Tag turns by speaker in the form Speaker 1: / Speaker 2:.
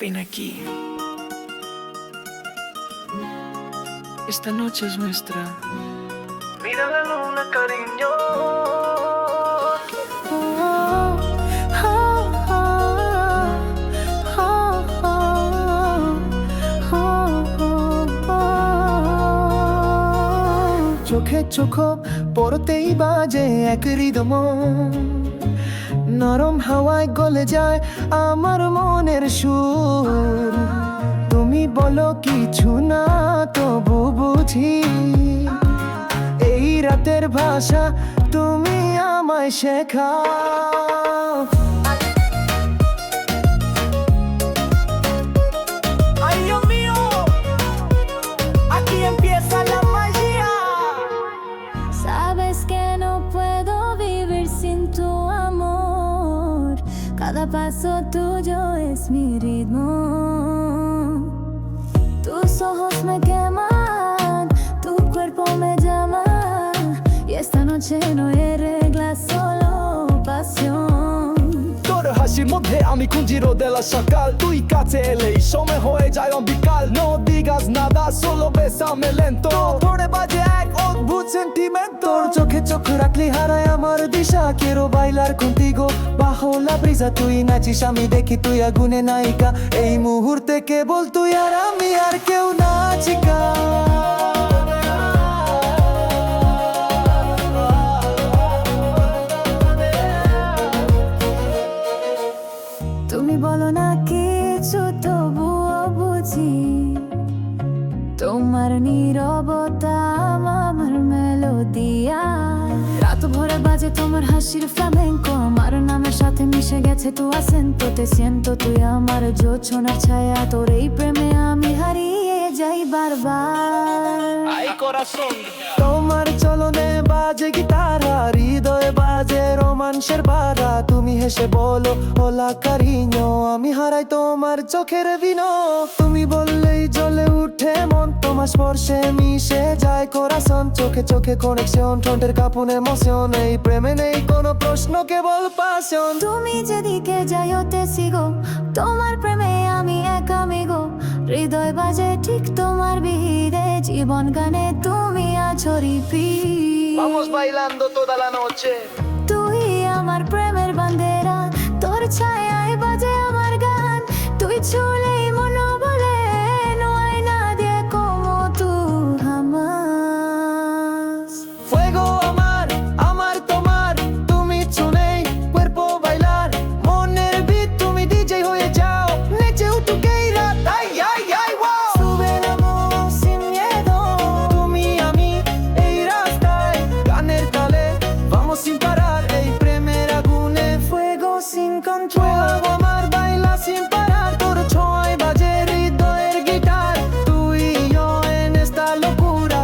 Speaker 1: Ven aquí. Esta noche es nuestra. Mira la luna, cariño.
Speaker 2: চোখে চোখ পড়তেই বাজে এক হৃদম নরম হাওয়ায় গলে যায় আমার মনের সুর। তুমি বলো কিছু না, তবু বুঝি। এই রাতের ভাষা তুমি আমায় শেখাও।
Speaker 3: Cada paso tuyo es mi ritmo. Tus ojos me queman, tu cuerpo me llama. Y esta noche no hay reglas, solo
Speaker 2: আমি খুঁজি রোদেলা সকাল। তুই কাছে এলেই সময় হয়ে যায় বিকাল no digas nada solo besame lento ধরে বাজে এক অদ্ভুত সেন্টিমেন্ট তোর চোখে চোখ রাখলি হারায় আমার দিশা। কেরো বাইলার contigo গো la brisa তুই নাচিস, আমি দেখি তুই আগুনে নায়িকা। এই মুহূর্তে কেবল তুই আর আমি আর কেউ নাচিকা
Speaker 3: তোমার নীরবতা আমার মেলোদিয়া। রাত ভরে বাজে তোমার হাসির ফ্লামেঙ্কো। আমার নামের সাথে মিশে গেছে তু আসেন্তো তে সিয়েন্তো তুই আমার জোছনার ছায়া। তোর এই প্রেমে আমি হারিয়ে যাই বারবার।
Speaker 2: তোমার চলনে বাজে গিটারা হৃদয়ে বাজে রোমাঞ্চের বাধা তুমি হেসে বলো ওলা কারিño আমি হারাই তোমার চোখের বিনো। তুমি বললেই জ্বলে উঠে মন তোমার স্পর্শে মিশে যায় কোরাসন চোখে চোখে কনেকশন ঠোঁটের কাপুনে মোশন এই প্রেমে নেই কোনো প্রশ্ন কেবল পাশন
Speaker 3: তুমি যেদিকে যাই হতে সিগো তোমার প্রেমে আমি একা মিগো। হৃদয় বাজে ঠিক তোমার বিহিরে জীবন গানে তুমি আছো repeat.
Speaker 2: Vamos bailando toda la noche
Speaker 3: তুই আমার control আমার বাইলা sin parar গিটার তুই yo en esta locura